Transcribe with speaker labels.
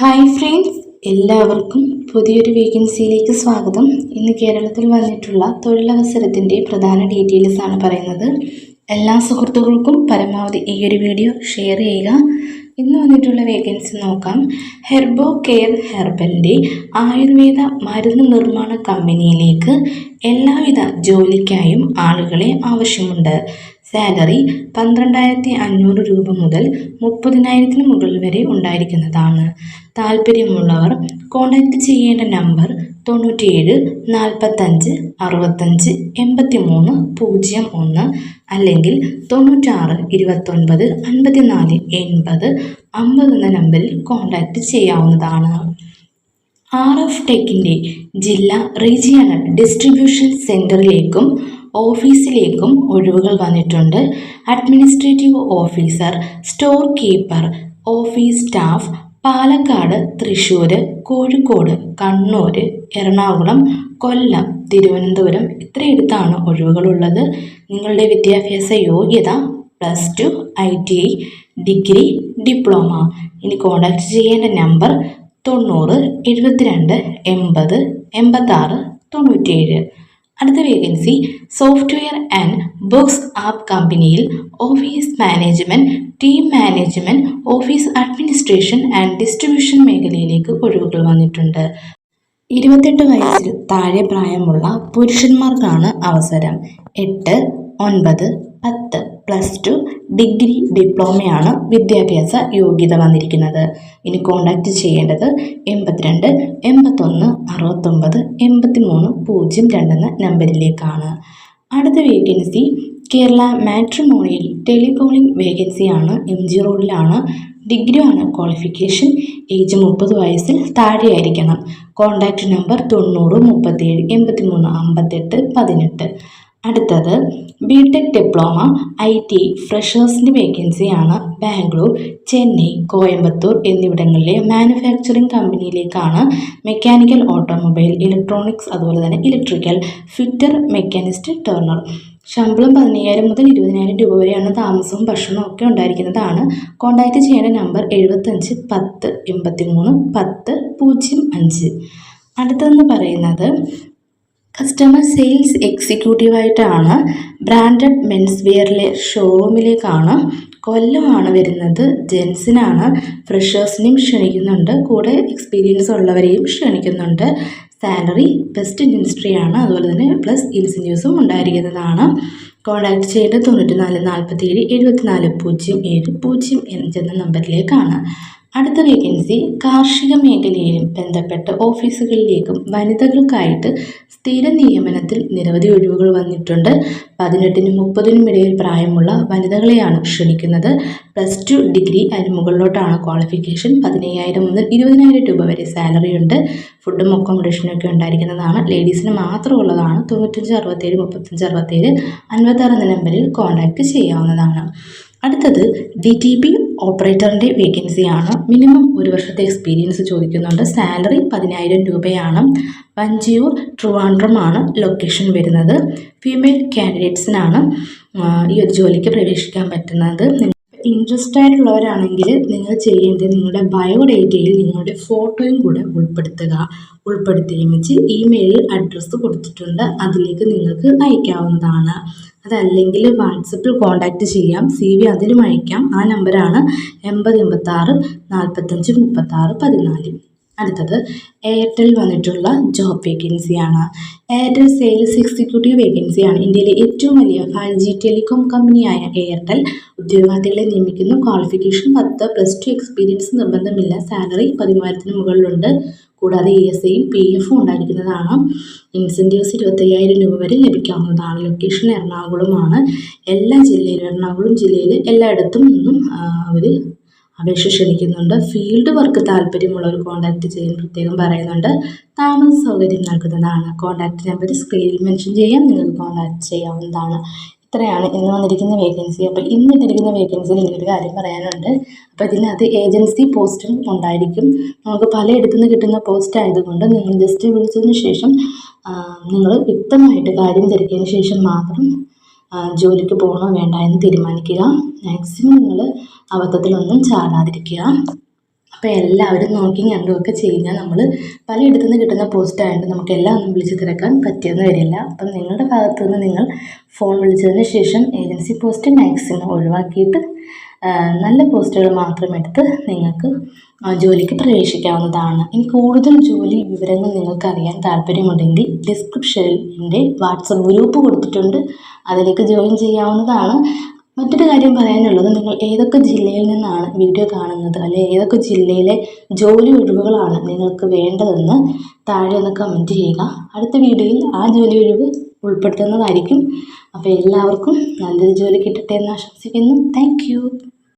Speaker 1: Hi friends എല്ലാവർക്കും പുതിയൊരു വേക്കൻസിയിലേക്ക് സ്വാഗതം. ഇന്ന് കേരളത്തിൽ വന്നിട്ടുള്ള തൊഴിലവസരത്തിന്റെ പ്രധാന ഡീറ്റെയിൽസ് ആണ് പറയുന്നത്. എല്ലാ സുഹൃത്തുക്കൾക്കും പരമാവധി ഈ ഒരു വീഡിയോ ഷെയർ ചെയ്യുക. ഇന്ന് വന്നിട്ടുള്ള വേക്കൻസി നോക്കാം. ഹെർബോ കെയർ ഹെർബലിന്റെ ആയുർവേദ മരുന്ന് നിർമ്മാണ കമ്പനിയിലേക്ക് എല്ലാവിധ ജോലിക്കായും ആളുകളെ ആവശ്യമുണ്ട്. സാലറി പന്ത്രണ്ടായിരത്തി അഞ്ഞൂറ് രൂപ മുതൽ മുപ്പതിനായിരത്തിന് മുകളിൽ വരെ ഉണ്ടായിരിക്കുന്നതാണ്. താല്പര്യമുള്ളവർ കോൺടാക്റ്റ് ചെയ്യേണ്ട നമ്പർ തൊണ്ണൂറ്റിയേഴ് നാൽപ്പത്തഞ്ച് അറുപത്തഞ്ച് എൺപത്തി മൂന്ന് പൂജ്യം ഒന്ന് അല്ലെങ്കിൽ തൊണ്ണൂറ്റാറ് ഇരുപത്തൊൻപത് അൻപത്തിനാല് എൺപത് അമ്പത് എന്ന നമ്പറിൽ കോൺടാക്റ്റ് ചെയ്യാവുന്നതാണ്. ആർ എഫ് ടെക്കിന്റെ ജില്ലാ റീജിയണൽ ഡിസ്ട്രിബ്യൂഷൻ സെന്ററിലേക്കും ഓഫീസിലേക്കും ഒഴിവുകൾ വന്നിട്ടുണ്ട്. Administrative officer store keeper office staff Palakkad Thrissur Kozhikode Kannur Ernakulam Kollam Thiruvananthapuram ഇത്രയിടത്താണ് ഒഴിവുകളുള്ളത്. നിങ്ങളുടെ വിദ്യാഭ്യാസ യോഗ്യത plus two I T I degree diploma. ഇനി കോൺടാക്റ്റ് ചെയ്യേണ്ട നമ്പർ തൊണ്ണൂറ് എഴുപത്തിരണ്ട് എൺപത് എൺപത്താറ് തൊണ്ണൂറ്റിയേഴ്. അടുത്ത vacancy software and books app കമ്പനിയിൽ office management team management office administration and distribution മേഖലയിലേക്ക് ഒഴിവുകൾ വന്നിട്ടുണ്ട്. ഇരുപത്തെട്ട് വയസ്സിൽ താഴെ പ്രായമുള്ള പുരുഷന്മാർക്കാണ് അവസരം. എട്ട് ഒൻപത് പത്ത്. പ്ലസ് ടു ഡിഗ്രി ഡിപ്ലോമയാണ് വിദ്യാഭ്യാസ യോഗ്യത വന്നിരിക്കുന്നത്. ഇനി കോൺടാക്റ്റ് ചെയ്യേണ്ടത് എൺപത്തിരണ്ട് എൺപത്തൊന്ന് അറുപത്തൊമ്പത് എൺപത്തി മൂന്ന് പൂജ്യം രണ്ടെന്ന നമ്പറിലേക്കാണ്. അടുത്ത വേക്കൻസി കേരള മാട്രിമോണിയിൽ ടെലികോളിംഗ് വേക്കൻസിയാണ് എം ജി റോഡിലാണ് ഡിഗ്രി ആണ്. ക്വാളിഫിക്കേഷൻ ഏജ് മുപ്പത് വയസ്സിൽ താഴെയായിരിക്കണം. കോൺടാക്റ്റ് നമ്പർ തൊണ്ണൂറ് മുപ്പത്തേഴ് എൺപത്തി മൂന്ന് അമ്പത്തെട്ട് പതിനെട്ട്. അടുത്തത് ബിടെക് ഡിപ്ലോമ ഐ ടി ഫ്രഷേഴ്സിന്റെ വേക്കൻസിയാണ് ബാംഗ്ലൂർ ചെന്നൈ കോയമ്പത്തൂർ എന്നിവിടങ്ങളിലെ മാനുഫാക്ചറിംഗ് കമ്പനിയിലേക്കാണ് മെക്കാനിക്കൽ ഓട്ടോമൊബൈൽ ഇലക്ട്രോണിക്സ് അതുപോലെ തന്നെ ഇലക്ട്രിക്കൽ ഫിറ്റർ മെക്കാനിസ്റ്റ് ടേർണർ ശമ്പളം പതിനയ്യായിരം മുതൽ ഇരുപതിനായിരം രൂപ വരെയാണ് താമസവും ഭക്ഷണവും ഒക്കെ ഉണ്ടായിരിക്കുന്നതാണ്. കോൺടാക്റ്റ് ചെയ്യേണ്ട നമ്പർ എഴുപത്തഞ്ച് പത്ത് എൺപത്തി മൂന്ന് പത്ത് പൂജ്യം അഞ്ച്. അടുത്തതെന്ന് പറയുന്നത് കസ്റ്റമർ സെയിൽസ് എക്സിക്യൂട്ടീവായിട്ടാണ് ബ്രാൻഡഡ് മെൻസ് വെയറിലെ ഷോറൂമിലേക്കാണ് കൊല്ലമാണ് വരുന്നത്. ജെൻസിനാണ് ഫ്രഷേഴ്സിനെയും ക്ഷണിക്കുന്നുണ്ട്. കൂടെ എക്സ്പീരിയൻസ് ഉള്ളവരെയും ക്ഷണിക്കുന്നുണ്ട്. സാലറി ബെസ്റ്റ് ഇൻഡസ്ട്രിയാണ് അതുപോലെ തന്നെ പ്ലസ് ഇൻസെന്റീവ്സും ഉണ്ടായിരിക്കുന്നതാണ്. കോൺടാക്ട് ചെയ്യേണ്ടത് തൊണ്ണൂറ്റി നാല് നാൽപ്പത്തി ഏഴ് എഴുപത്തി നാല് പൂജ്യം ഏഴ് പൂജ്യം എന്ന നമ്പറിലേക്കാണ് അടുത്ത വേക്കൻസി കാർഷിക മേഖലയിലും ബന്ധപ്പെട്ട ഓഫീസുകളിലേക്കും വനിതകൾക്കായിട്ട് സ്ഥിര നിയമനത്തിൽ നിരവധി ഒഴിവുകൾ വന്നിട്ടുണ്ട്. പതിനെട്ടിനും മുപ്പതിനും ഇടയിൽ പ്രായമുള്ള വനിതകളെയാണ് ക്ഷണിക്കുന്നത്. പ്ലസ് ടു ഡിഗ്രി അതിന് മുകളിലോട്ടാണ് ക്വാളിഫിക്കേഷൻ. പതിനയ്യായിരം മുതൽ ഇരുപതിനായിരം രൂപ വരെ സാലറി ഉണ്ട്. ഫുഡും അക്കോമഡേഷനും ഒക്കെ ഉണ്ടായിരിക്കുന്നതാണ്. ലേഡീസിന് മാത്രമുള്ളതാണ് തൊണ്ണൂറ്റഞ്ച് അറുപത്തേഴ് മുപ്പത്തഞ്ച് അറുപത്തേഴ് അൻപത്താറ് എന്ന നമ്പറിൽ കോൺടാക്റ്റ് ചെയ്യാവുന്നതാണ്. അടുത്തത് ഡി ടി പി ഓപ്പറേറ്ററിന്റെ വേക്കൻസിയാണ് മിനിമം ഒരു വർഷത്തെ എക്സ്പീരിയൻസ് ചോദിക്കുന്നുണ്ട്. സാലറി പതിനായിരം രൂപയാണ്. വഞ്ചിയൂർ ട്രിവാൻഡ്രമാണ് ലൊക്കേഷൻ വരുന്നത്. ഫീമെയിൽ കാൻഡിഡേറ്റ്സിനാണ് ഈ ഒരു ജോലിക്ക് പ്രവേശിക്കാൻ പറ്റുന്നത്. ഇൻട്രസ്റ്റ് ആയിട്ടുള്ളവരാണെങ്കിൽ നിങ്ങൾ ചെയ്യേണ്ടത് നിങ്ങളുടെ ബയോഡേറ്റയിൽ നിങ്ങളുടെ ഫോട്ടോയും കൂടെ ഉൾപ്പെടുത്തുക. ഉൾപ്പെടുത്തുകയും വെച്ച് ഇമെയിൽ അഡ്രസ്സ് കൊടുത്തിട്ടുണ്ട്. അതിലേക്ക് നിങ്ങൾക്ക് അയക്കാവുന്നതാണ്. അതല്ലെങ്കിൽ വാട്സപ്പിൽ കോൺടാക്റ്റ് ചെയ്യാം. സി വി അതിലും അയക്കാം. ആ നമ്പറാണ് എൺപത് എൺപത്താറ് നാൽപ്പത്തഞ്ച് മുപ്പത്താറ് പതിനാല്. അടുത്തത് എയർടെൽ വന്നിട്ടുള്ള ജോബ് വേക്കൻസിയാണ് എയർടെൽ സെയിൽസ് എക്സിക്യൂട്ടീവ് വേക്കൻസിയാണ് ഇന്ത്യയിലെ ഏറ്റവും വലിയ ഫൈവ് ജി ടെലികോം കമ്പനിയായ എയർടെൽ ഉദ്യോഗാർത്ഥികളെ നിയമിക്കുന്നു. ക്വാളിഫിക്കേഷൻ പത്ത് പ്ലസ് ടു എക്സ്പീരിയൻസ് നിർബന്ധമില്ല. സാലറി പതിമൂവായിരത്തിന് മുകളിലുണ്ട്. കൂടാതെ ഇ എസ് ഐയും പി എഫും ഉണ്ടായിരിക്കുന്നതാണ്. ഇൻസെന്റീവ്സ് ഇരുപത്തയ്യായിരം രൂപ വരെ ലഭിക്കാവുന്നതാണ്. ലൊക്കേഷൻ എറണാകുളമാണ്. എല്ലാ ജില്ലയിലും എറണാകുളം ജില്ലയിൽ എല്ലായിടത്തും നിന്നും അവർ അപേക്ഷ ക്ഷണിക്കുന്നുണ്ട്. ഫീൽഡ് വർക്ക് താല്പര്യമുള്ളവർ കോൺടാക്റ്റ് ചെയ്യാൻ പ്രത്യേകം പറയുന്നുണ്ട്. താമസ സൗകര്യം നൽകുന്നതാണ്. കോൺടാക്റ്റ് നമ്പർ സ്ക്രീനിൽ മെൻഷൻ ചെയ്യാം. നിങ്ങൾക്ക് കോൺടാക്റ്റ് ചെയ്യാവുന്നതാണ്. ഇത്രയാണ് ഇന്ന് വന്നിരിക്കുന്ന വേക്കൻസി അപ്പോൾ ഇന്ന് ഇട്ടിരിക്കുന്ന വേക്കൻസിയിൽ എനിക്കൊരു കാര്യം പറയാനുണ്ട്. അപ്പോൾ ഇതിനകത്ത് ഏജൻസി പോസ്റ്റും ഉണ്ടായിരിക്കും. നമുക്ക് പലയിടത്തു നിന്ന് കിട്ടുന്ന പോസ്റ്റ് ആയതുകൊണ്ട് നിങ്ങൾ ജസ്റ്റ് വിളിച്ചതിന് ശേഷം നിങ്ങൾ വ്യക്തമായിട്ട് കാര്യം തിരക്കിയതിന് ശേഷം മാത്രം ജോലിക്ക് പോകണോ വേണ്ട എന്ന് തീരുമാനിക്കുക. മാക്സിമം നിങ്ങൾ അബദ്ധത്തിലൊന്നും ചാടാതിരിക്കുക. അപ്പോൾ എല്ലാവരും നോക്കി കണ്ടുമൊക്കെ ചെയ്യുക നമ്മൾ പലയിടത്തു നിന്ന് കിട്ടുന്ന പോസ്റ്റ് ആയതുകൊണ്ട് നമുക്ക് എല്ലാം ഒന്നും വിളിച്ച് തിരക്കാൻ പറ്റിയെന്ന് വരില്ല. അപ്പം നിങ്ങളുടെ ഭാഗത്തു നിന്ന് നിങ്ങൾ ഫോൺ വിളിച്ചതിന് ശേഷം ഏജൻസി പോസ്റ്റ് മാക്സിമം ഒഴിവാക്കിയിട്ട് നല്ല പോസ്റ്റുകൾ മാത്രം എടുത്ത് നിങ്ങൾക്ക് ജോലിക്ക് പ്രവേശിക്കാവുന്നതാണ്. ഇനി കൂടുതൽ ജോലി വിവരങ്ങൾ നിങ്ങൾക്ക് അറിയാൻ താല്പര്യമുണ്ടെങ്കിൽ ഡിസ്ക്രിപ്ഷനിൽ എന്റെ വാട്സപ്പ് ഗ്രൂപ്പ് കൊടുത്തിട്ടുണ്ട്. അതിലേക്ക് ജോയിൻ ചെയ്യാവുന്നതാണ്. മറ്റൊരു കാര്യം പറയാനുള്ളത് നിങ്ങൾ ഏതൊക്കെ ജില്ലയിൽ നിന്നാണ് വീഡിയോ കാണുന്നത്? അല്ലെ ഏതൊക്കെ ജില്ലയിലെ ജോലി ഒഴിവുകളാണ് നിങ്ങൾക്ക് വേണ്ടതെന്ന് താഴെ ഒന്ന് കമന്റ് ചെയ്യുക. അടുത്ത വീഡിയോയിൽ ആ ജോലി ഒഴിവ് ഉൾപ്പെടുത്തുന്നതായിരിക്കും. അപ്പോൾ എല്ലാവർക്കും നല്ലൊരു ജോലി കിട്ടട്ടെ എന്ന് ആശംസിക്കുന്നു. താങ്ക്